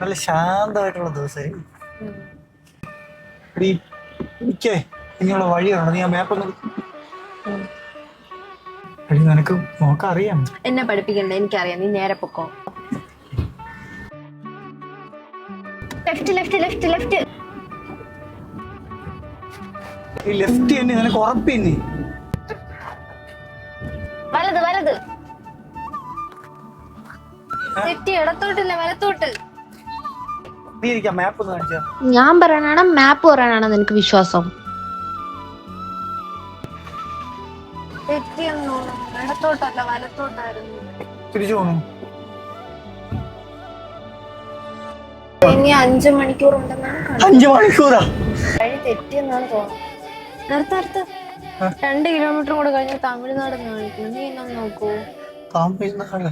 നല്ല ശാന്തമായിട്ടുള്ള ദിവസം എനിക്കേ ഇനിയുള്ള വഴിയാണ് നീ ആ മാപ്പ് ഒന്ന്. എടി നിനക്ക് നോക്കാൻ അറിയാം എന്നെ പഠിപ്പിക്കണ്ട എനിക്കറിയാം. നീ നേരെ പൊക്കോ. ലെഫ്റ്റ് ലെഫ്റ്റ് ലെഫ്റ്റ് ലെഫ്റ്റ് ഈ ലെഫ്റ്റ് തന്നെ നിനക്ക് ഉറപ്പിന്നെ വലത് വലത്. തെറ്റി ഇടത്തോട്ടില്ല വലത്തോട്ട് ഞാൻ പറയാനാണ് മാപ്പ് പറയാനാണ് നിനക്ക് വിശ്വാസം തെറ്റിയെന്ന് തോന്നുന്നു ഇടത്തോട്ടല്ല വലത്തോട്ടായിരുന്നു തിരിച്ചു പോണു. ഇനി അഞ്ചു മണിക്കൂർ ഉണ്ടെന്നാണ് കണ്ടത്. അഞ്ചു മണിക്കൂറാ? വഴി തെറ്റിയെന്നാണ് തോന്നുന്നത്. നിർത്ത് നിർത്ത്. രണ്ട് കിലോമീറ്റർ കൂടെ കഴിഞ്ഞാൽ തമിഴ്നാട് കാണിക്കും നീ എന്നാ നോക്കൂ. തമിഴ്നാട്.